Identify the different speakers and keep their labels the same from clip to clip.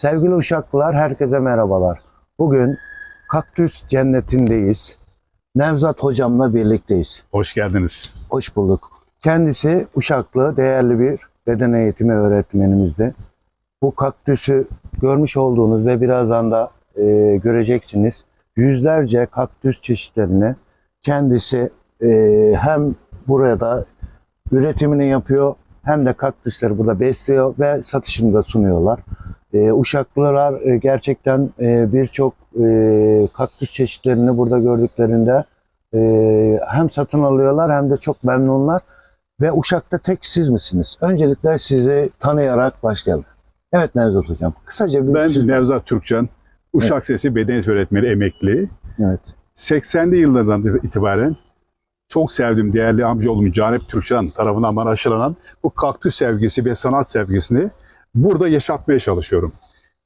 Speaker 1: Sevgili Uşaklılar, herkese merhabalar. Bugün Kaktüs Cenneti'ndeyiz. Nevzat hocamla birlikteyiz.
Speaker 2: Hoş geldiniz.
Speaker 1: Hoş bulduk. Kendisi Uşaklı, değerli bir beden eğitimi öğretmenimizdi. Bu kaktüsü görmüş olduğunuz ve birazdan da e, göreceksiniz. Yüzlerce kaktüs çeşitlerini kendisi e, hem burada üretimini yapıyor hem de kaktüsleri burada besliyor ve satışını da sunuyorlar. E, Uşaklılar e, gerçekten e, birçok e, kaktüs çeşitlerini burada gördüklerinde e, hem satın alıyorlar hem de çok memnunlar. Ve Uşak'ta tek siz misiniz? Öncelikle sizi tanıyarak başlayalım. Evet Nevzat Hocam. Kısaca bir
Speaker 2: Ben
Speaker 1: sizden-
Speaker 2: Nevzat Türkcan. Uşak Sesi Beden Eğitimi Öğretmeni emekli.
Speaker 1: Evet.
Speaker 2: 80'li yıllardan itibaren çok sevdiğim değerli amcaoğlum Canip Türkcan tarafından bana aşılanan bu kaktüs sevgisi ve sanat sevgisini burada yaşatmaya çalışıyorum.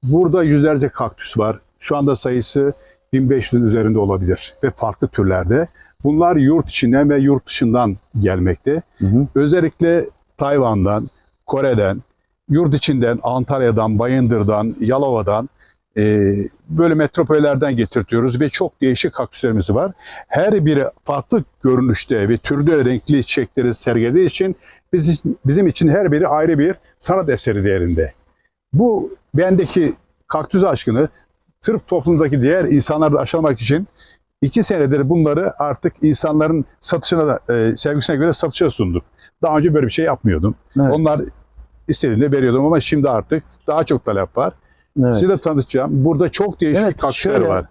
Speaker 2: Burada yüzlerce kaktüs var. Şu anda sayısı 1500'ün üzerinde olabilir ve farklı türlerde. Bunlar yurt içinden ve yurt dışından gelmekte.
Speaker 1: Hı hı.
Speaker 2: Özellikle Tayvan'dan, Kore'den, yurt içinden, Antalya'dan, Bayındır'dan, Yalova'dan e, böyle metropollerden getirtiyoruz ve çok değişik kaktüslerimiz var. Her biri farklı görünüşte ve türde renkli çiçekleri sergilediği için biz, bizim için her biri ayrı bir sanat eseri değerinde. Bu bendeki kaktüs aşkını sırf toplumdaki diğer insanları da aşılamak için iki senedir bunları artık insanların satışına da, e, sevgisine göre satışa sunduk. Daha önce böyle bir şey yapmıyordum.
Speaker 1: Evet.
Speaker 2: Onlar istediğinde veriyordum ama şimdi artık daha çok talep var.
Speaker 1: Evet.
Speaker 2: Size de tanıtacağım. Burada çok değişik
Speaker 1: Evet,
Speaker 2: kaktüsler
Speaker 1: şöyle,
Speaker 2: var.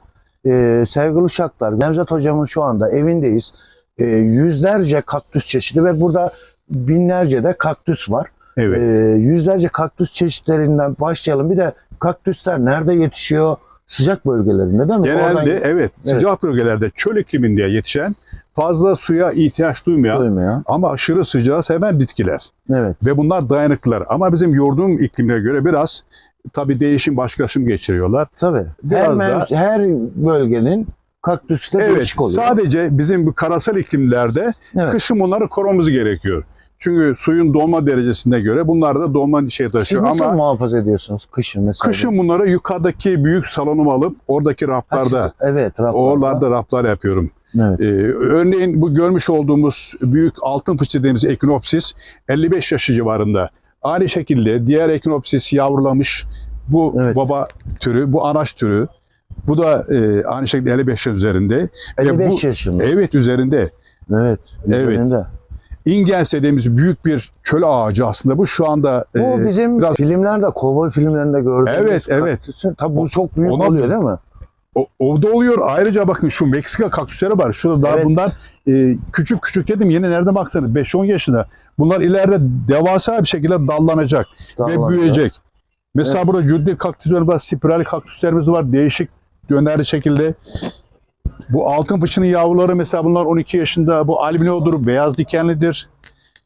Speaker 1: Ee, sevgili Uşaklar, Nevzat Hocam'ın şu anda evindeyiz. Ee, yüzlerce kaktüs çeşidi ve burada binlerce de kaktüs var.
Speaker 2: Evet.
Speaker 1: Ee, yüzlerce kaktüs çeşitlerinden başlayalım. Bir de kaktüsler nerede yetişiyor? Sıcak bölgelerinde değil mi?
Speaker 2: Genelde
Speaker 1: Oradan
Speaker 2: evet sıcak bölgelerde çöl ikliminde yetişen fazla suya ihtiyaç duymayan
Speaker 1: duymuyor.
Speaker 2: ama aşırı sıcağı seven bitkiler.
Speaker 1: Evet.
Speaker 2: Ve bunlar dayanıklılar. Ama bizim yurdun iklimine göre biraz tabii değişim başkalaşım geçiriyorlar.
Speaker 1: Tabii. Her,
Speaker 2: Biraz da-
Speaker 1: mev- her bölgenin kaktüsü de
Speaker 2: Evet
Speaker 1: değişik oluyor.
Speaker 2: sadece bizim bu karasal iklimlerde
Speaker 1: Evet.
Speaker 2: kışın bunları korumamız gerekiyor. Çünkü suyun donma derecesine göre bunlar da donma şey
Speaker 1: Siz
Speaker 2: taşıyor.
Speaker 1: nasıl
Speaker 2: Ama
Speaker 1: muhafaza ediyorsunuz kışın mesela?
Speaker 2: kışın bunları yukarıdaki büyük salonuma alıp oradaki raflarda,
Speaker 1: Evet, raflarda.
Speaker 2: oralarda raflar yapıyorum.
Speaker 1: Evet.
Speaker 2: Ee, örneğin bu görmüş olduğumuz büyük altın fıçı dediğimiz ekinopsis 55 yaşı civarında. Aynı şekilde diğer ekinopsis yavrulamış bu
Speaker 1: Evet.
Speaker 2: baba türü, bu anaç türü. Bu da e, aynı şekilde 55 yaş üzerinde. Ve
Speaker 1: 55
Speaker 2: bu-
Speaker 1: yaşında.
Speaker 2: Evet üzerinde.
Speaker 1: Evet.
Speaker 2: Evet.
Speaker 1: üzerinde.
Speaker 2: İngens dediğimiz büyük bir çöl ağacı aslında bu şu anda
Speaker 1: Bu
Speaker 2: e,
Speaker 1: bizim
Speaker 2: biraz
Speaker 1: filmlerde, kovboy filmlerinde gördüğümüz
Speaker 2: Evet, evet.
Speaker 1: Tabii bu çok büyük
Speaker 2: Ona-
Speaker 1: oluyor değil mi?
Speaker 2: O, o da oluyor. Ayrıca bakın şu Meksika kaktüsleri var. Şurada daha
Speaker 1: Evet.
Speaker 2: bunlar e, küçük küçük dedim yeni nerede baksana 5-10 yaşında. Bunlar ileride devasa bir şekilde dallanacak ve
Speaker 1: Dallanacak.
Speaker 2: büyüyecek. Mesela burada cüddi kaktüsler var, spiral kaktüslerimiz var. Değişik dönerli şekilde. Bu altın fıçının yavruları mesela bunlar 12 yaşında. Bu albinodur, beyaz dikenlidir.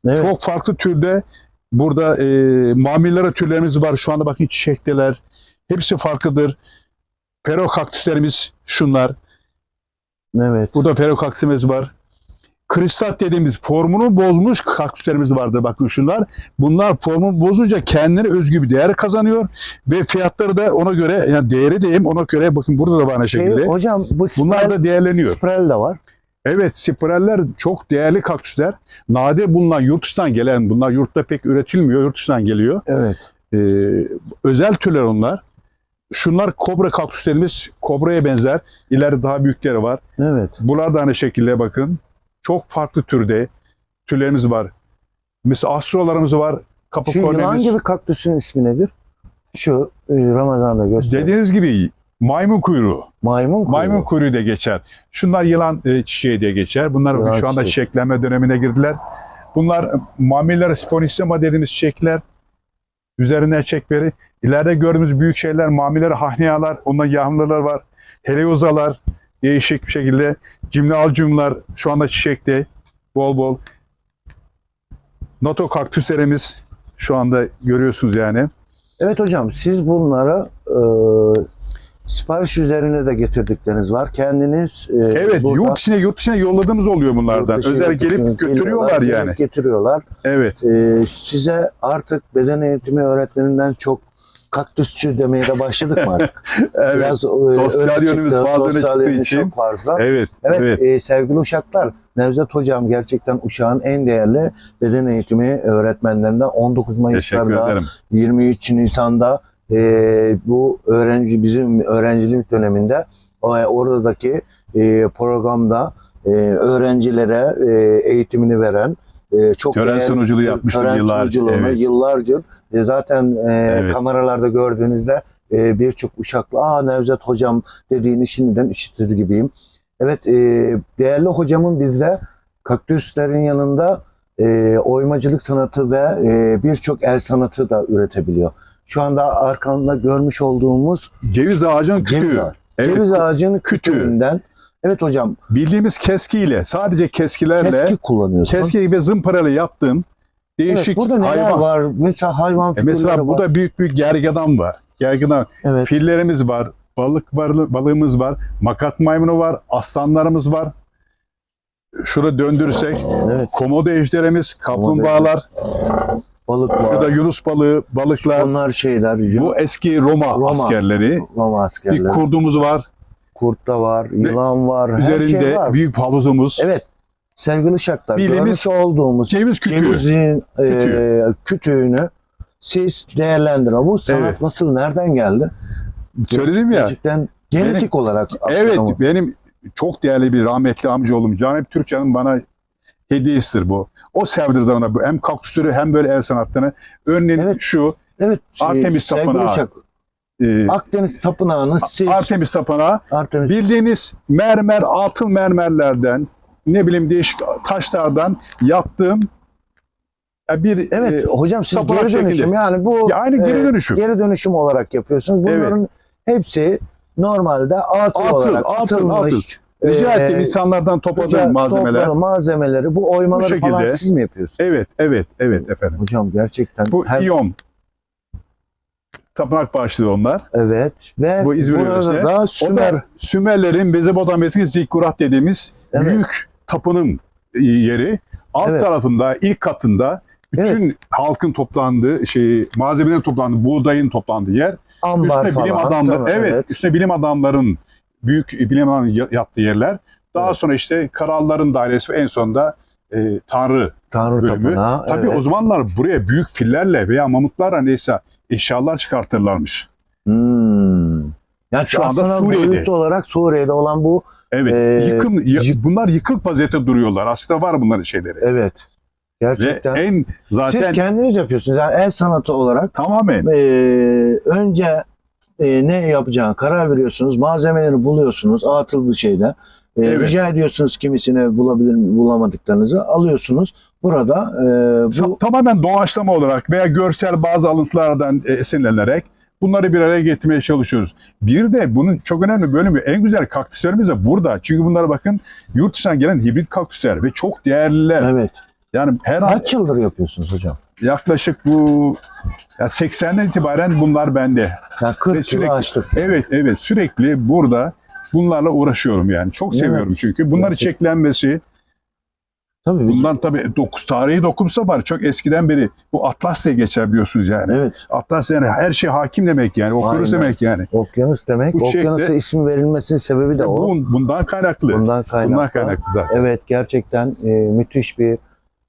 Speaker 1: Evet.
Speaker 2: Çok farklı türde burada e, mamillara türlerimiz var. Şu anda bakın çiçekteler. Hepsi farklıdır. Fero kaktüslerimiz şunlar.
Speaker 1: evet.
Speaker 2: Burada fero kaktüsümüz var. Kristal dediğimiz formunu bozmuş kaktüslerimiz vardır. Bakın şunlar. Bunlar formunu bozunca kendine özgü bir değer kazanıyor. Ve fiyatları da ona göre yani değeri diyeyim ona göre bakın burada da var aynı
Speaker 1: Şey,
Speaker 2: şekilde.
Speaker 1: hocam bu
Speaker 2: Bunlar
Speaker 1: spiral,
Speaker 2: da değerleniyor.
Speaker 1: spiral de var.
Speaker 2: Evet, spiraller çok değerli kaktüsler. Nadir bulunan yurt dışından gelen, bunlar yurtta pek üretilmiyor, yurt dışından geliyor.
Speaker 1: Evet.
Speaker 2: Ee, özel türler onlar. Şunlar kobra kaktüslerimiz, kobraya benzer. İleride daha büyükleri var.
Speaker 1: Evet.
Speaker 2: Bunlar da aynı şekilde bakın. Çok farklı türde türlerimiz var. Mesela astrolarımız var. Kapı
Speaker 1: Şu yılan
Speaker 2: kornemiz.
Speaker 1: gibi kaktüsün ismi nedir? Şu e, Ramazan'da göster.
Speaker 2: Dediğiniz gibi maymun kuyruğu.
Speaker 1: Maymun kuyruğu.
Speaker 2: Maymun kuyruğu da geçer. Şunlar yılan e, çiçeği diye geçer. Bunlar
Speaker 1: Yılan
Speaker 2: şu anda
Speaker 1: çiçeği.
Speaker 2: çiçeklenme dönemine girdiler. Bunlar mamiller sponissima dediğimiz çiçekler. Üzerine çiçekleri. İleride gördüğümüz büyük şeyler mamiller, hahniyalar, ondan yağmurlar var. Heliozalar değişik bir şekilde. Cimli alcumlar şu anda çiçekte. Bol bol. Noto kaktüslerimiz şu anda görüyorsunuz yani.
Speaker 1: Evet hocam siz bunları e, sipariş üzerine de getirdikleriniz var. Kendiniz e,
Speaker 2: Evet,
Speaker 1: burada-
Speaker 2: yurt içine yurt dışına yolladığımız oluyor bunlardan.
Speaker 1: yurt dışı,
Speaker 2: Özel
Speaker 1: dışına
Speaker 2: gelip götürüyorlar yani.
Speaker 1: gelip Getiriyorlar.
Speaker 2: Evet.
Speaker 1: E, size artık beden eğitimi öğretmeninden çok kaktüsçü demeye de başladık mı artık?
Speaker 2: Evet.
Speaker 1: Biraz e,
Speaker 2: Sosyal yönümüz
Speaker 1: çıktı,
Speaker 2: fazla öne çıktığı için.
Speaker 1: Çok fazla.
Speaker 2: Evet.
Speaker 1: Evet,
Speaker 2: Evet.
Speaker 1: e, sevgili uşaklar, Nevzat Hocam gerçekten uşağın en değerli beden eğitimi öğretmenlerinden 19
Speaker 2: Teşekkür
Speaker 1: Mayıs'larda,
Speaker 2: ederim.
Speaker 1: 23 Nisan'da e, bu öğrenci bizim öğrencilik döneminde o, oradaki e, programda e, öğrencilere e, eğitimini veren e, çok
Speaker 2: Tören
Speaker 1: değerli-
Speaker 2: sunuculuğu yapmıştım
Speaker 1: tören
Speaker 2: yıllarca, evet.
Speaker 1: yıllarca e, zaten e,
Speaker 2: Evet.
Speaker 1: kameralarda gördüğünüzde e, birçok uşaklı aa Nevzat hocam dediğini şimdiden işitir gibiyim. Evet e, değerli hocamın bizde kaktüslerin yanında e, oymacılık sanatı ve e, birçok el sanatı da üretebiliyor. Şu anda arkamda görmüş olduğumuz
Speaker 2: Ceviz ağacının kütüğü.
Speaker 1: ceviz, ağacı.
Speaker 2: Evet.
Speaker 1: ceviz ağacının
Speaker 2: kütüğü.
Speaker 1: kütüğünden. Evet hocam
Speaker 2: Bildiğimiz keskiyle, sadece keskilerle,
Speaker 1: keski kullanıyorsun.
Speaker 2: keski ve zımparalı yaptığım
Speaker 1: evet,
Speaker 2: değişik
Speaker 1: burada neler
Speaker 2: hayvan.
Speaker 1: var? Mesela hayvan
Speaker 2: E
Speaker 1: figürleri
Speaker 2: mesela
Speaker 1: var.
Speaker 2: burada büyük büyük gergedan var. Gergedan,
Speaker 1: evet.
Speaker 2: fillerimiz var, balık var, balığımız var, makat maymunu var, aslanlarımız var. Şurada döndürürsek
Speaker 1: Evet.
Speaker 2: komodo ejderimiz, kaplumbağalar,
Speaker 1: Balık var.
Speaker 2: şurada yunus balığı, balıklar.
Speaker 1: Onlar şeyler.
Speaker 2: Bu eski Roma,
Speaker 1: Roma.
Speaker 2: askerleri.
Speaker 1: Roma
Speaker 2: Bir
Speaker 1: askerleri.
Speaker 2: kurdumuz var.
Speaker 1: Kurt da var, yılan var, her
Speaker 2: Üzerinde
Speaker 1: şey var.
Speaker 2: büyük havuzumuz.
Speaker 1: Evet. Sevgili Şaklar,
Speaker 2: Bildiğimiz
Speaker 1: görmüş olduğumuz
Speaker 2: Ceviz kütüğü.
Speaker 1: cevizin e,
Speaker 2: Kütüğü.
Speaker 1: kütüğünü siz değerlendirin. Bu sanat
Speaker 2: Evet.
Speaker 1: nasıl, nereden geldi?
Speaker 2: Söyledim ya.
Speaker 1: Gerçekten genetik olarak
Speaker 2: Evet
Speaker 1: aktarımı.
Speaker 2: benim çok değerli bir rahmetli amcaoğlum Canip Türkçen'in bana hediyesidir bu. O sevdirdi bana bu. Hem kaktüsleri hem böyle el sanatlarını. Örneğin
Speaker 1: Evet.
Speaker 2: şu
Speaker 1: Evet. şey,
Speaker 2: Artemis Tapınağı.
Speaker 1: Şak,
Speaker 2: e,
Speaker 1: Akdeniz Tapınağı'nı siz
Speaker 2: Artemis Tapınağı
Speaker 1: Artemis
Speaker 2: bildiğiniz mermer, altın mermerlerden ne bileyim değişik taşlardan yaptığım e, bir
Speaker 1: Evet
Speaker 2: e,
Speaker 1: hocam siz geri dönüşüm
Speaker 2: şeklinde.
Speaker 1: yani bu
Speaker 2: ya aynı geri
Speaker 1: e,
Speaker 2: dönüşüm.
Speaker 1: geri dönüşüm olarak yapıyorsunuz. Bunların hepsi normalde atıl,
Speaker 2: Atıl,
Speaker 1: olarak
Speaker 2: atıl,
Speaker 1: atılmış.
Speaker 2: atıl. Rica
Speaker 1: e,
Speaker 2: ettim insanlardan topladığım malzemeler.
Speaker 1: toplanan malzemeleri bu oymaları
Speaker 2: Bu
Speaker 1: falan
Speaker 2: şekilde.
Speaker 1: siz mi yapıyorsunuz?
Speaker 2: Evet, evet, evet efendim.
Speaker 1: Hocam gerçekten
Speaker 2: Bu
Speaker 1: hem-
Speaker 2: İyon. Tapınak başlığı onlar.
Speaker 1: evet ve
Speaker 2: Bu İzmir yöresi.
Speaker 1: da Sümer
Speaker 2: da Sümerlerin Mezopotamya'daki Zikkurat dediğimiz
Speaker 1: Evet.
Speaker 2: büyük tapının yeri. Alt
Speaker 1: Evet.
Speaker 2: tarafında, ilk katında bütün halkın toplandığı, şey, malzemelerin toplandığı, buğdayın toplandığı yer.
Speaker 1: ambar
Speaker 2: üstüne bilim
Speaker 1: falan.
Speaker 2: adamları,
Speaker 1: Tabii,
Speaker 2: evet, üstüne bilim adamların büyük bilim adamların ya- yattığı yerler. Daha
Speaker 1: Evet.
Speaker 2: sonra işte kralların dairesi ve en sonunda e, tanrı
Speaker 1: Tanrı
Speaker 2: bölümü.
Speaker 1: tapınağı.
Speaker 2: Tabii
Speaker 1: evet.
Speaker 2: o zamanlar buraya büyük fillerle veya mamutlarla neyse eşyalar çıkartırlarmış.
Speaker 1: Hmm. Yani
Speaker 2: Şu anda Suriye'de.
Speaker 1: boyut olarak Suriye'de olan bu
Speaker 2: Evet.
Speaker 1: Ee,
Speaker 2: yıkım
Speaker 1: yık-
Speaker 2: bunlar yıkık vaziyette duruyorlar. Aslında var bunların şeyleri.
Speaker 1: evet.
Speaker 2: Ve
Speaker 1: Gerçekten.
Speaker 2: en zaten
Speaker 1: Siz kendiniz yapıyorsunuz. Yani el sanatı olarak
Speaker 2: tamamen
Speaker 1: e, önce e, ne yapacağını karar veriyorsunuz. Malzemeleri buluyorsunuz atıl bir şeyde. E,
Speaker 2: Evet.
Speaker 1: Rica ediyorsunuz kimisine bulabilir bulamadıklarınızı alıyorsunuz. Burada e, bu
Speaker 2: tamamen doğaçlama olarak veya görsel bazı alıntılardan e, esinlenerek bunları bir araya getirmeye çalışıyoruz. Bir de bunun çok önemli bölümü en güzel kaktüslerimiz de burada. Çünkü bunlara bakın yurt dışından gelen hibrit kaktüsler ve çok değerliler.
Speaker 1: evet.
Speaker 2: Yani her an
Speaker 1: Kaç yıldır yapıyorsunuz hocam?
Speaker 2: Yaklaşık bu ya 80'den itibaren bunlar bende.
Speaker 1: Yani 40 yılı
Speaker 2: sürekli-
Speaker 1: açtık.
Speaker 2: Evet evet sürekli burada bunlarla uğraşıyorum yani. Çok
Speaker 1: Evet.
Speaker 2: seviyorum çünkü. Bunları
Speaker 1: Gerçekten.
Speaker 2: çeklenmesi,
Speaker 1: Tabii biz,
Speaker 2: bundan tabii dokuz tarihi dokumsa var. Çok eskiden beri bu Atlas diye geçer biliyorsunuz yani.
Speaker 1: evet.
Speaker 2: Atlas yani her şey hakim demek yani. Okuruz
Speaker 1: Aynen.
Speaker 2: demek yani.
Speaker 1: Okyanus demek.
Speaker 2: Bu
Speaker 1: Okyanusa
Speaker 2: şekilde-
Speaker 1: isim verilmesinin sebebi de o.
Speaker 2: Bu, bundan kaynaklı.
Speaker 1: Bundan kaynaklı.
Speaker 2: Bundan kaynaklı zaten.
Speaker 1: Evet gerçekten e, müthiş bir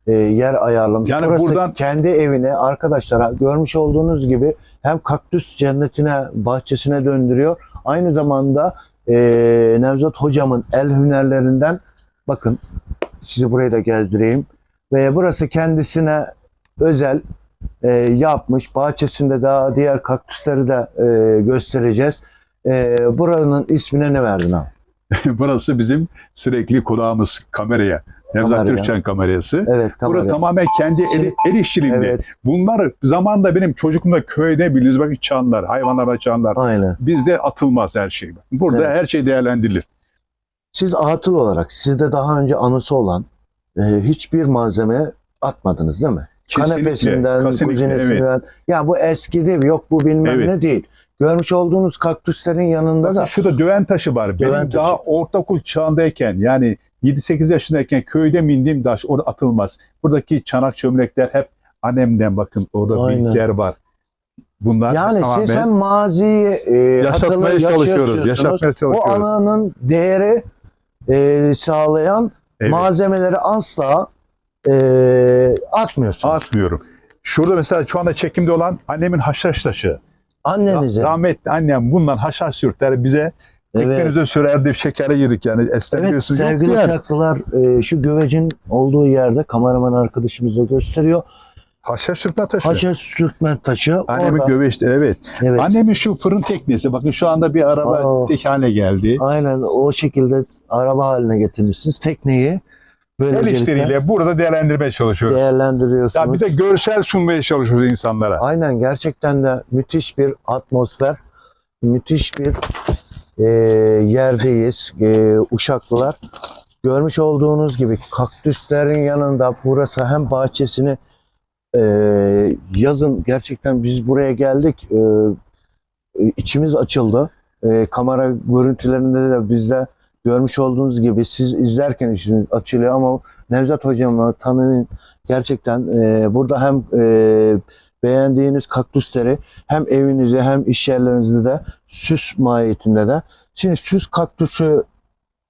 Speaker 1: e, yer ayarlamış.
Speaker 2: Yani
Speaker 1: Burası
Speaker 2: buradan-
Speaker 1: kendi evine arkadaşlara görmüş olduğunuz gibi hem kaktüs cennetine, bahçesine döndürüyor. Aynı zamanda e, Nevzat hocamın el hünerlerinden bakın sizi buraya da gezdireyim. Ve burası kendisine özel e, yapmış. Bahçesinde daha diğer kaktüsleri de e, göstereceğiz. E, buranın ismine ne verdin abi?
Speaker 2: Burası bizim sürekli kulağımız kameraya. Nevzat
Speaker 1: Kameraya.
Speaker 2: Türkçen kamerası.
Speaker 1: Evet kamera.
Speaker 2: tamamen kendi el, el işçiliğinde.
Speaker 1: Evet
Speaker 2: Bunlar zamanında benim çocukluğumda köyde biliriz bakın çanlar, hayvanlara çanlar.
Speaker 1: aynen.
Speaker 2: Bizde atılmaz her şey. Burada
Speaker 1: Evet.
Speaker 2: her şey değerlendirilir.
Speaker 1: Siz atıl olarak sizde daha önce anısı olan e, hiçbir malzeme atmadınız değil mi?
Speaker 2: Kesinlikle,
Speaker 1: Kanepesinden,
Speaker 2: kesinlikle, evet.
Speaker 1: kuzinesinden. Ya bu eski değil, yok bu bilmem
Speaker 2: Evet.
Speaker 1: ne değil. Görmüş olduğunuz kaktüslerin yanında da
Speaker 2: Şurada döven taşı var. Benim
Speaker 1: Döven taşı.
Speaker 2: daha ortaokul çağındayken yani 7-8 yaşındayken köyde mindiğim taş orada atılmaz. Buradaki çanak çömlekler hep annemden bakın orada
Speaker 1: Aynen.
Speaker 2: bilgiler var. Bunlar
Speaker 1: Yani siz hem maziyi e,
Speaker 2: yaşatmaya
Speaker 1: hatırla-
Speaker 2: çalışıyoruz. Yaşatmaya
Speaker 1: O
Speaker 2: çalışıyoruz.
Speaker 1: ananın değeri e, sağlayan
Speaker 2: Evet.
Speaker 1: malzemeleri asla e, atmıyorsunuz.
Speaker 2: Atmıyorum. Şurada mesela şu anda çekimde olan annemin haşhaş taşı.
Speaker 1: Annenize.
Speaker 2: Rahmetli annem bundan haşhaş sürtler bize
Speaker 1: Evet.
Speaker 2: ekmeğinize sürerdi, şekere yedik yani
Speaker 1: Evet
Speaker 2: esnemiyorsunuz. yok
Speaker 1: sevgili şarkılar e, şu güvecin olduğu yerde kameraman arkadaşımız da gösteriyor.
Speaker 2: Haşhaş sürtme taşı.
Speaker 1: Haşa sürtme taşı
Speaker 2: Annemin
Speaker 1: orada.
Speaker 2: göbeği işte evet.
Speaker 1: Evet.
Speaker 2: Annemin şu fırın teknesi bakın şu anda bir araba
Speaker 1: Aa.
Speaker 2: tek haline geldi.
Speaker 1: Aynen o şekilde araba haline getirmişsiniz. Tekneyi
Speaker 2: El
Speaker 1: böylelikle
Speaker 2: işleriyle burada değerlendirmeye çalışıyoruz.
Speaker 1: değerlendiriyorsunuz.
Speaker 2: Ya bir de görsel sunmaya çalışıyoruz insanlara.
Speaker 1: Aynen gerçekten de müthiş bir atmosfer, müthiş bir e, yerdeyiz. E, Uşaklılar. Görmüş olduğunuz gibi kaktüslerin yanında burası hem bahçesini e, yazın gerçekten biz buraya geldik. E, içimiz açıldı. E, kamera görüntülerinde de bizde görmüş olduğunuz gibi siz izlerken içiniz açılıyor ama Nevzat hocamı tanıyın gerçekten e, burada hem e, beğendiğiniz kaktüsleri hem evinize hem iş yerlerinizde de süs mahiyetinde de. Şimdi süs kaktüsü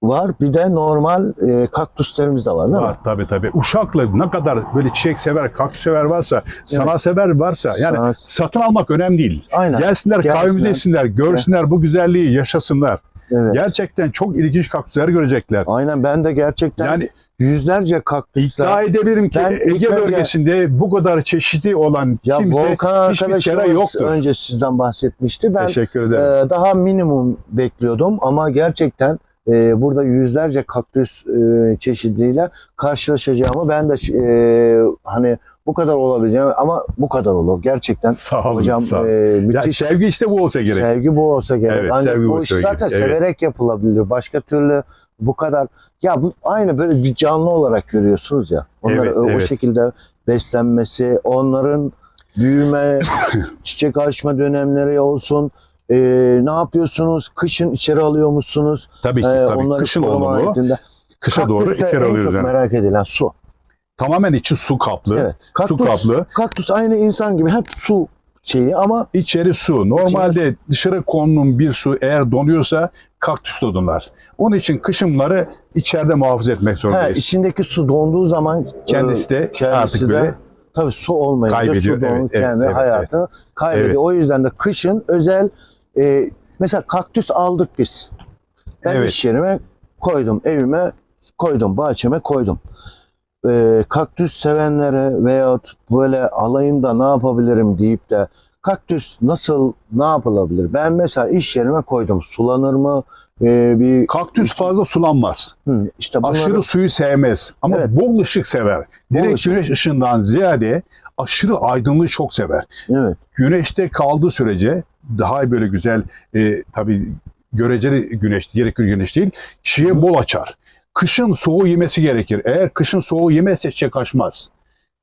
Speaker 1: var bir de normal e, kaktüslerimiz de var değil mi?
Speaker 2: Var tabii tabii. Uşak'la ne kadar böyle çiçek sever, kaktüs sever varsa, sanat sever varsa yani
Speaker 1: Sanat-
Speaker 2: satın almak önemli değil.
Speaker 1: Aynen.
Speaker 2: Gelsinler,
Speaker 1: Gelsinler.
Speaker 2: kahvemizi içsinler, görsünler bu güzelliği, yaşasınlar.
Speaker 1: Evet.
Speaker 2: Gerçekten çok ilginç kaktüsler görecekler.
Speaker 1: Aynen ben de gerçekten
Speaker 2: Yani
Speaker 1: yüzlerce kaktüsler.
Speaker 2: iddia edebilirim ki
Speaker 1: Ben
Speaker 2: Ege
Speaker 1: önce-
Speaker 2: bölgesinde bu kadar çeşitli olan
Speaker 1: ya
Speaker 2: kimse
Speaker 1: Volkan
Speaker 2: hiçbir sera yoktur.
Speaker 1: önce sizden bahsetmişti. Ben
Speaker 2: Teşekkür ederim.
Speaker 1: Ee, daha minimum bekliyordum ama gerçekten e, burada yüzlerce kaktüs e, çeşidiyle karşılaşacağımı ben de e, hani bu kadar olabileceğim ama bu kadar olur gerçekten
Speaker 2: sağ olun.
Speaker 1: hocam
Speaker 2: sağ olun.
Speaker 1: e,
Speaker 2: Ya
Speaker 1: müthiş
Speaker 2: sevgi işte bu olsa gerek.
Speaker 1: sevgi bu olsa gerek.
Speaker 2: Evet,
Speaker 1: Ancak
Speaker 2: sevgi bu
Speaker 1: bu iş zaten
Speaker 2: gerek, evet.
Speaker 1: severek yapılabilir. Başka türlü bu kadar ya bu aynı böyle bir canlı olarak görüyorsunuz ya. Onları
Speaker 2: Evet,
Speaker 1: o, o
Speaker 2: evet.
Speaker 1: şekilde beslenmesi, onların büyüme, çiçek açma dönemleri olsun. Ee, ne yapıyorsunuz? Kışın içeri alıyor musunuz?
Speaker 2: Tabii ki
Speaker 1: Ee,
Speaker 2: tabii.
Speaker 1: onları
Speaker 2: Kışın olmalı. Kışa doğru
Speaker 1: Kaktüste
Speaker 2: içeri
Speaker 1: en
Speaker 2: alıyoruz
Speaker 1: çok
Speaker 2: yani.
Speaker 1: merak edilen su.
Speaker 2: Tamamen içi su kaplı.
Speaker 1: Evet.
Speaker 2: Su
Speaker 1: Kaktüs,
Speaker 2: kaplı.
Speaker 1: kaktüs aynı insan gibi hep su şeyi ama
Speaker 2: İçeri su. Normalde dışarı konulan bir su eğer donuyorsa kaktüs donurlar. Onun için kışınları içeride muhafaza etmek
Speaker 1: he,
Speaker 2: zorundayız.
Speaker 1: içindeki su donduğu zaman
Speaker 2: Kendisi de
Speaker 1: e,
Speaker 2: artık böyle
Speaker 1: tabii su olmayınca
Speaker 2: kaybediyor.
Speaker 1: su donuk
Speaker 2: Evet, evet,
Speaker 1: kendi
Speaker 2: evet,
Speaker 1: hayatını kaybediyor.
Speaker 2: Evet.
Speaker 1: O yüzden de kışın özel e, mesela kaktüs aldık biz. Ben
Speaker 2: Evet.
Speaker 1: iş yerime koydum, evime koydum, bahçeme koydum. E, kaktüs sevenlere veyahut böyle alayım da ne yapabilirim deyip de kaktüs nasıl ne yapılabilir? Ben mesela iş yerime koydum. Sulanır mı? E, bir
Speaker 2: Kaktüs fazla sulanmaz.
Speaker 1: hı, işte bunları,
Speaker 2: Aşırı suyu sevmez ama
Speaker 1: Evet.
Speaker 2: bol ışık sever. Direkt
Speaker 1: ışık.
Speaker 2: güneş ışığından ziyade aşırı aydınlığı çok sever.
Speaker 1: evet.
Speaker 2: Güneşte kaldığı sürece daha böyle güzel e, tabii göreceli güneş, gerekli güneş değil. Çiğe bol açar. Kışın soğuğu yemesi gerekir. Eğer kışın soğuğu yemezse çiçek açmaz.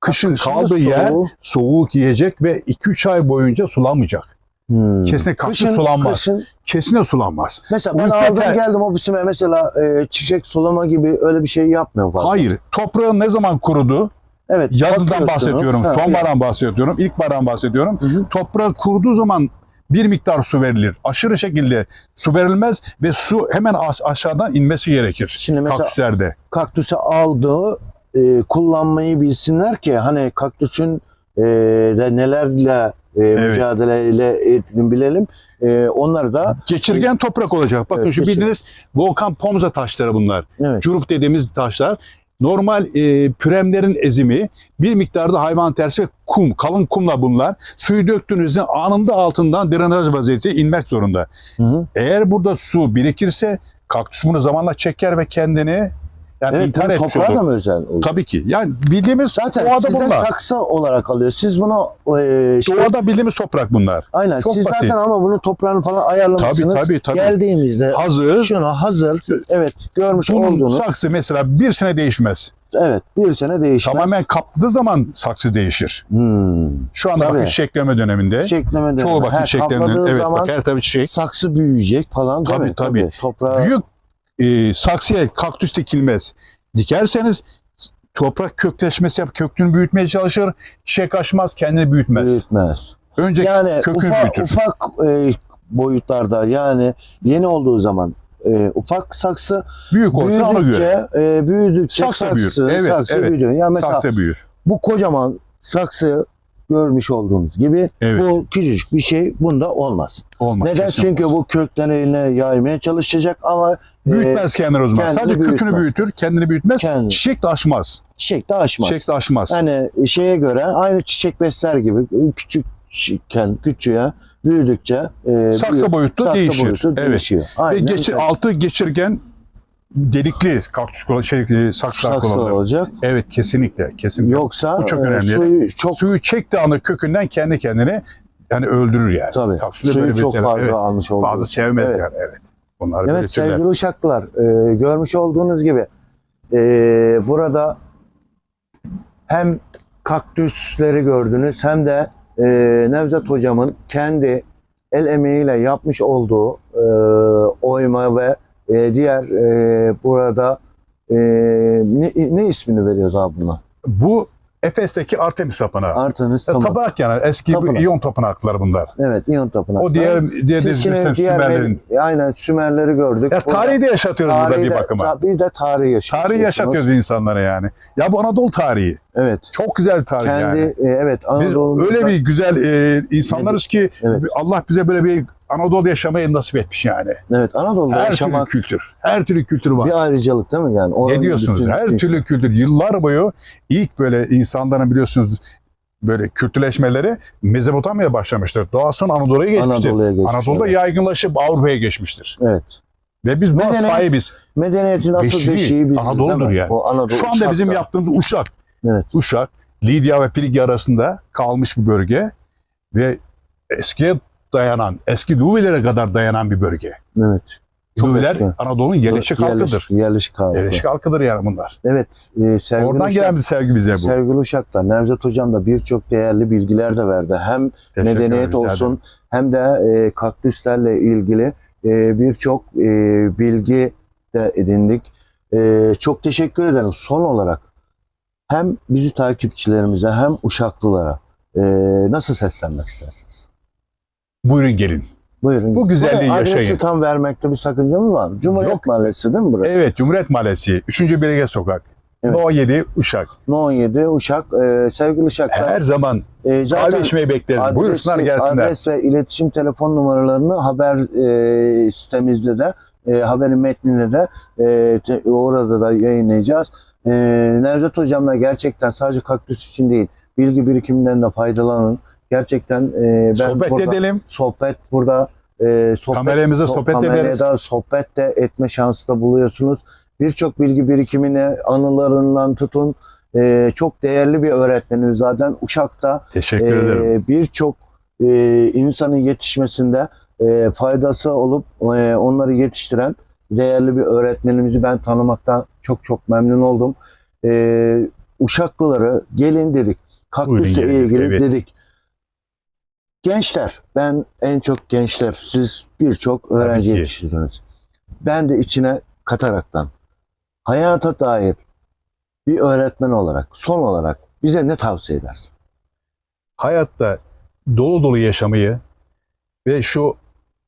Speaker 2: Kışın
Speaker 1: kışın
Speaker 2: kaldığı yer
Speaker 1: soğuğu-
Speaker 2: soğuk yiyecek ve 2-3 ay boyunca sulanmayacak.
Speaker 1: Hmm.
Speaker 2: Kesinlikle kaktüs sulanmaz.
Speaker 1: kışın
Speaker 2: Kesinlikle sulanmaz.
Speaker 1: Mesela ben
Speaker 2: Ülke
Speaker 1: aldım geldim ofisime mesela e, çiçek sulama gibi öyle bir şey yapmıyorum fazla.
Speaker 2: Hayır. Toprağın ne zaman kurudu?
Speaker 1: Evet.
Speaker 2: Yazından
Speaker 1: bakıyorsunuz.
Speaker 2: bahsediyorum,
Speaker 1: Ha,
Speaker 2: sonbahardan bahsediyorum, ilkbahardan bahsediyorum.
Speaker 1: Hı hı.
Speaker 2: Toprağı kuruduğu zaman bir miktar su verilir. Aşırı şekilde su verilmez ve su hemen aş- aşağıdan inmesi gerekir
Speaker 1: Şimdi mesela
Speaker 2: kaktüslerde.
Speaker 1: kaktüsü aldığı e, kullanmayı bilsinler ki hani kaktüsün e, de nelerle e, mücadeleyle ettiğini bilelim. E, onları da
Speaker 2: Geçirgen toprak olacak. Bakın
Speaker 1: Evet,
Speaker 2: şu
Speaker 1: geçir-
Speaker 2: bildiğiniz volkan pomza taşları bunlar.
Speaker 1: evet.
Speaker 2: Curuf dediğimiz taşlar. Normal e, püremlerin ezimi bir miktarda hayvan tersi ve kum, kalın kumla bunlar. Suyu döktüğünüzde anında altından drenaj vaziyeti inmek zorunda.
Speaker 1: Hı hı.
Speaker 2: Eğer burada su birikirse kaktüs bunu zamanla çeker ve kendini yani
Speaker 1: Evet,
Speaker 2: intihar etmiş olur.
Speaker 1: da mı özel olur?
Speaker 2: Tabii ki. Yani bildiğimiz
Speaker 1: Zaten
Speaker 2: doğada
Speaker 1: sizden
Speaker 2: bunlar.
Speaker 1: saksı olarak alıyor. Siz bunu e, şey,
Speaker 2: Doğada bildiğimiz toprak bunlar.
Speaker 1: aynen
Speaker 2: çok
Speaker 1: siz
Speaker 2: basit.
Speaker 1: zaten ama bunu toprağını falan ayarlamışsınız.
Speaker 2: Tabii, tabii, tabii.
Speaker 1: Geldiğimizde
Speaker 2: Hazır.
Speaker 1: şunu hazır evet görmüş
Speaker 2: Bunun
Speaker 1: olduğunu
Speaker 2: saksı mesela bir sene değişmez.
Speaker 1: evet bir sene değişmez.
Speaker 2: Tamamen kaptığı zaman saksı değişir.
Speaker 1: Hmm.
Speaker 2: Şu anda
Speaker 1: Tabii.
Speaker 2: bakın çiçekleme döneminde.
Speaker 1: Çiçekleme dönemi.
Speaker 2: Çoğu
Speaker 1: Ha,
Speaker 2: çiçeklerinin.
Speaker 1: kapladığı
Speaker 2: Evet
Speaker 1: zaman
Speaker 2: bak her tabii çiçek.
Speaker 1: saksı büyüyecek falan değil
Speaker 2: Tabii,
Speaker 1: mi?
Speaker 2: tabii.
Speaker 1: Toprağa
Speaker 2: Büyük e, saksıya kaktüs dikilmez. Dikerseniz toprak kökleşmesi yap, kökünü büyütmeye çalışır. Çiçek açmaz, kendini büyütmez.
Speaker 1: büyütmez.
Speaker 2: Önce
Speaker 1: yani
Speaker 2: kökünü
Speaker 1: ufak,
Speaker 2: büyütür.
Speaker 1: ufak e, boyutlarda yani yeni olduğu zaman e, ufak saksı
Speaker 2: Büyük olsa ona göre.
Speaker 1: e, büyüdükçe
Speaker 2: Saksı
Speaker 1: saksı,
Speaker 2: büyür. Evet,
Speaker 1: saksı
Speaker 2: evet.
Speaker 1: büyüyor. Yani mesela
Speaker 2: Saksı büyür.
Speaker 1: bu kocaman saksı görmüş olduğunuz gibi
Speaker 2: Evet.
Speaker 1: bu küçücük bir şey bunda olmaz.
Speaker 2: Olmaz.
Speaker 1: Neden? Çünkü
Speaker 2: olmaz.
Speaker 1: bu köklerine yaymaya çalışacak ama e,
Speaker 2: Büyütmez kendini o zaman.
Speaker 1: kendini
Speaker 2: Sadece kökünü
Speaker 1: büyütmez.
Speaker 2: büyütür, kendini büyütmez.
Speaker 1: Kendi.
Speaker 2: Çiçek de açmaz.
Speaker 1: çiçek de açmaz.
Speaker 2: Çiçek de açmaz.
Speaker 1: Yani şeye göre aynı çiçek besler gibi küçük küçükken küçüğe büyüdükçe e,
Speaker 2: Saksı
Speaker 1: büyür-
Speaker 2: boyutu
Speaker 1: saksı
Speaker 2: değişir.
Speaker 1: boyutu
Speaker 2: Evet.
Speaker 1: değişiyor.
Speaker 2: Ve
Speaker 1: Aynen
Speaker 2: geçir,
Speaker 1: öyle.
Speaker 2: altı geçirgen delikli kaktüs kol- şey e, saksılar
Speaker 1: saksı
Speaker 2: kullanılır.
Speaker 1: olacak.
Speaker 2: Evet kesinlikle. Kesinlikle.
Speaker 1: Yoksa
Speaker 2: Bu çok
Speaker 1: e,
Speaker 2: önemli.
Speaker 1: suyu çok
Speaker 2: Suyu çektiği anda kökünden kendi kendine yani öldürür yani.
Speaker 1: tabii
Speaker 2: Kaktüsü
Speaker 1: suyu çok
Speaker 2: tele-
Speaker 1: fazla
Speaker 2: evet,
Speaker 1: almış olduğu
Speaker 2: fazla sevmez
Speaker 1: Evet.
Speaker 2: yani evet. Bunlar
Speaker 1: Evet
Speaker 2: türler.
Speaker 1: sevgili uşaklar e, görmüş olduğunuz gibi e, burada hem kaktüsleri gördünüz hem de e, Nevzat hocamın kendi el emeğiyle yapmış olduğu e, oyma ve e, diğer e, burada e, ne, ne ismini veriyoruz abi buna?
Speaker 2: Bu Efes'teki Artemis tapınağı.
Speaker 1: Artemis
Speaker 2: E,
Speaker 1: Tapınak.
Speaker 2: Tapınak yani eski
Speaker 1: Tapınak.
Speaker 2: İyon tapınakları bunlar.
Speaker 1: Evet İyon Tapınak.
Speaker 2: O diğer diğer
Speaker 1: Şimdi
Speaker 2: Sümerlerin.
Speaker 1: diğer
Speaker 2: Sümerlerin.
Speaker 1: aynen Sümerleri gördük.
Speaker 2: Ya tarihi de yaşatıyoruz burada bir bakıma.
Speaker 1: bir de tarihi yaşatıyorsunuz.
Speaker 2: Tarihi yaşatıyoruz insanlara yani. Ya bu Anadolu tarihi.
Speaker 1: Evet.
Speaker 2: Çok güzel tarih
Speaker 1: Kendi
Speaker 2: yani.
Speaker 1: e, evet
Speaker 2: Biz
Speaker 1: Anadolu'muzda-
Speaker 2: öyle bir güzel e, insanlarız ki
Speaker 1: Evet.
Speaker 2: Allah bize böyle bir Anadolu yaşamayı nasip etmiş yani.
Speaker 1: evet Anadolu'da
Speaker 2: Her
Speaker 1: yaşamak
Speaker 2: türlü kültür. Her türlü kültür var.
Speaker 1: bir ayrıcalık değil mi yani?
Speaker 2: Ne
Speaker 1: Oranın
Speaker 2: diyorsunuz?
Speaker 1: bütün-
Speaker 2: Her türlü kültür. Yıllar boyu ilk böyle insanların biliyorsunuz böyle kültürleşmeleri Mezopotamya'da başlamıştır. Daha sonra Anadolu'ya geçmiştir.
Speaker 1: Anadolu'ya geçmiş.
Speaker 2: Anadolu'da
Speaker 1: evet.
Speaker 2: yaygınlaşıp Avrupa'ya geçmiştir.
Speaker 1: Evet.
Speaker 2: Ve biz buna
Speaker 1: Medeniyet-
Speaker 2: sahibiz.
Speaker 1: Medeniyetin asıl
Speaker 2: Beşiği,
Speaker 1: beşiği biziz
Speaker 2: Anadolu'dur yani.
Speaker 1: O Anadolu,
Speaker 2: Şu anda
Speaker 1: Uşak'ta.
Speaker 2: bizim yaptığımız Uşak.
Speaker 1: Evet.
Speaker 2: Uşak, Lidya ve Frigya arasında kalmış bir bölge ve eskiye dayanan, eski Luvilere kadar dayanan bir bölge.
Speaker 1: Evet.
Speaker 2: Luviler. Anadolu'nun yerleşik halkıdır.
Speaker 1: Yerleşik, halkı.
Speaker 2: Yerleşik halkıdır yani bunlar.
Speaker 1: Evet. E, sevgili
Speaker 2: Oradan
Speaker 1: Uşak-
Speaker 2: gelen bir sevgi bize bu.
Speaker 1: Sevgili Uşaklar, Nevzat Hocam da birçok değerli bilgiler de verdi. Hem
Speaker 2: Teşekkür
Speaker 1: medeniyet
Speaker 2: ederim,
Speaker 1: olsun hem de e, kaktüslerle ilgili e, birçok e, bilgi de edindik. E, çok teşekkür ederim. Son olarak hem bizi takipçilerimize hem Uşaklılara e, nasıl seslenmek istersiniz?
Speaker 2: Buyurun gelin.
Speaker 1: Buyurun.
Speaker 2: Bu güzelliği
Speaker 1: Buraya Adresi
Speaker 2: yaşayın.
Speaker 1: tam vermekte bir sakınca mı var? Cumhuriyet
Speaker 2: Yok.
Speaker 1: Mahallesi değil mi burası?
Speaker 2: Evet, Cumhuriyet Mahallesi, 3. Belediye Sokak.
Speaker 1: Evet.
Speaker 2: No 7 Uşak.
Speaker 1: No 17 Uşak. E, sevgili Uşaklar.
Speaker 2: Her zaman
Speaker 1: e,
Speaker 2: kahve içmeyi bekleriz.
Speaker 1: Adresi-
Speaker 2: Buyursunlar gelsinler.
Speaker 1: Adres ve iletişim telefon numaralarını haber e, sitemizde de e, haberin metninde de e, te- orada da yayınlayacağız. E, Nevzat Hocam'la gerçekten sadece kaktüs için değil bilgi birikiminden de faydalanın. Gerçekten e, ben
Speaker 2: Sohbet
Speaker 1: burada,
Speaker 2: edelim.
Speaker 1: sohbet burada e, sohbet,
Speaker 2: Kameramıza
Speaker 1: so-
Speaker 2: sohbet ederiz.
Speaker 1: sohbet de etme şansı da buluyorsunuz. Birçok bilgi birikimine anılarından tutun e, çok değerli bir öğretmenimiz zaten Uşak'ta
Speaker 2: Teşekkür
Speaker 1: ee,
Speaker 2: ederim.
Speaker 1: birçok e, insanın yetişmesinde e, faydası olup e, onları yetiştiren değerli bir öğretmenimizi ben tanımaktan çok çok memnun oldum. E, Uşaklıları gelin dedik. Kaktüsle ilgili
Speaker 2: evet.
Speaker 1: dedik. Gençler, ben en çok gençler, siz birçok öğrenci
Speaker 2: ki.
Speaker 1: yetiştirdiniz. Ben de içine kataraktan hayata dair bir öğretmen olarak, son olarak bize ne tavsiye edersin?
Speaker 2: Hayatta dolu dolu yaşamayı ve şu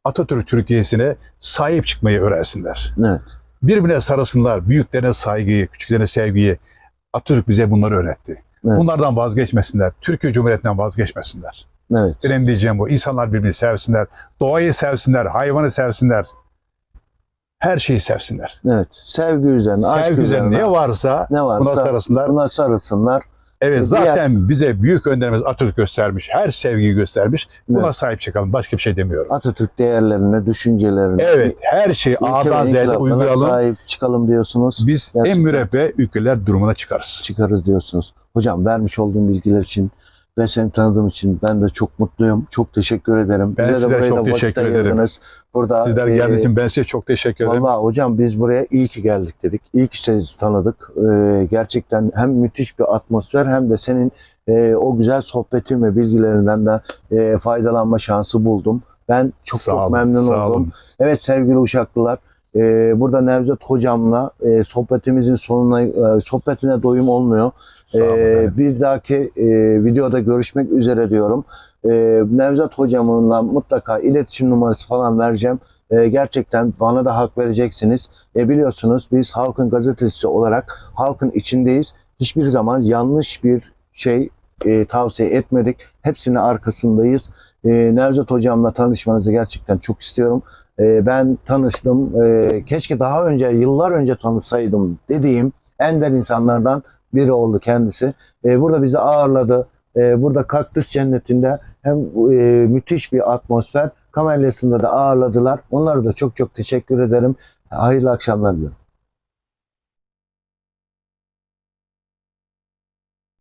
Speaker 2: Atatürk Türkiye'sine sahip çıkmayı öğrensinler.
Speaker 1: Evet.
Speaker 2: Birbirine sarılsınlar. Büyüklerine saygıyı, küçüklerine sevgiyi. Atatürk bize bunları öğretti.
Speaker 1: Evet.
Speaker 2: Bunlardan vazgeçmesinler. Türkiye Cumhuriyeti'nden vazgeçmesinler.
Speaker 1: Evet.
Speaker 2: Benim diyeceğim bu. İnsanlar birbirini sevsinler. Doğayı sevsinler. Hayvanı sevsinler. Her şeyi sevsinler.
Speaker 1: Evet. Sevgi üzerine, aşk
Speaker 2: Sevgi
Speaker 1: üzerine
Speaker 2: üzerine ne varsa
Speaker 1: ne varsa
Speaker 2: buna sarılsınlar.
Speaker 1: buna sarılsınlar.
Speaker 2: Evet
Speaker 1: Diğer-
Speaker 2: zaten bize büyük önderimiz Atatürk göstermiş. Her sevgiyi göstermiş. Buna
Speaker 1: Evet.
Speaker 2: sahip çıkalım. Başka bir şey demiyorum.
Speaker 1: Atatürk değerlerine, düşüncelerine,
Speaker 2: Evet her şeyi A'dan Z'ye uygulayalım.
Speaker 1: sahip çıkalım diyorsunuz.
Speaker 2: Biz
Speaker 1: Gerçekten.
Speaker 2: en müreffeh ülkeler durumuna çıkarız.
Speaker 1: Çıkarız diyorsunuz. Hocam vermiş olduğum bilgiler için ve seni tanıdığım için ben de çok mutluyum. Çok teşekkür ederim.
Speaker 2: Ben
Speaker 1: Bize de
Speaker 2: size
Speaker 1: buraya
Speaker 2: çok teşekkür ederim.
Speaker 1: ayırdınız. Burada
Speaker 2: Sizler
Speaker 1: e,
Speaker 2: geldiğiniz için ben size çok teşekkür ederim.
Speaker 1: Vallahi hocam biz buraya iyi ki geldik dedik. İyi ki sizi tanıdık. Ee, gerçekten hem müthiş bir atmosfer hem de senin e, o güzel sohbetin ve bilgilerinden de e, faydalanma şansı buldum. Ben çok
Speaker 2: Sağ
Speaker 1: çok
Speaker 2: olun,
Speaker 1: memnun
Speaker 2: sağ
Speaker 1: oldum.
Speaker 2: olun.
Speaker 1: Evet sevgili Uşaklılar Ee, burada Nevzat hocamla e, sohbetimizin sonuna e, sohbetine doyum olmuyor.
Speaker 2: Efendim.
Speaker 1: bir dahaki e, videoda görüşmek üzere diyorum. Ee, Nevzat hocamla mutlaka iletişim numarası falan vereceğim. Ee, gerçekten bana da hak vereceksiniz. E, biliyorsunuz biz halkın gazetecisi olarak halkın içindeyiz. Hiçbir zaman yanlış bir şey e, tavsiye etmedik. Hepsinin arkasındayız. E, Nevzat hocamla tanışmanızı gerçekten çok istiyorum. E, ben tanıştım. E, keşke daha önce, yıllar önce tanışsaydım dediğim ender insanlardan biri oldu kendisi. E, burada bizi ağırladı. Burada Kaktüs Cenneti'nde hem müthiş bir atmosfer, Kamelyası'nda da ağırladılar. Onlara da çok çok teşekkür ederim. Hayırlı akşamlar diliyorum.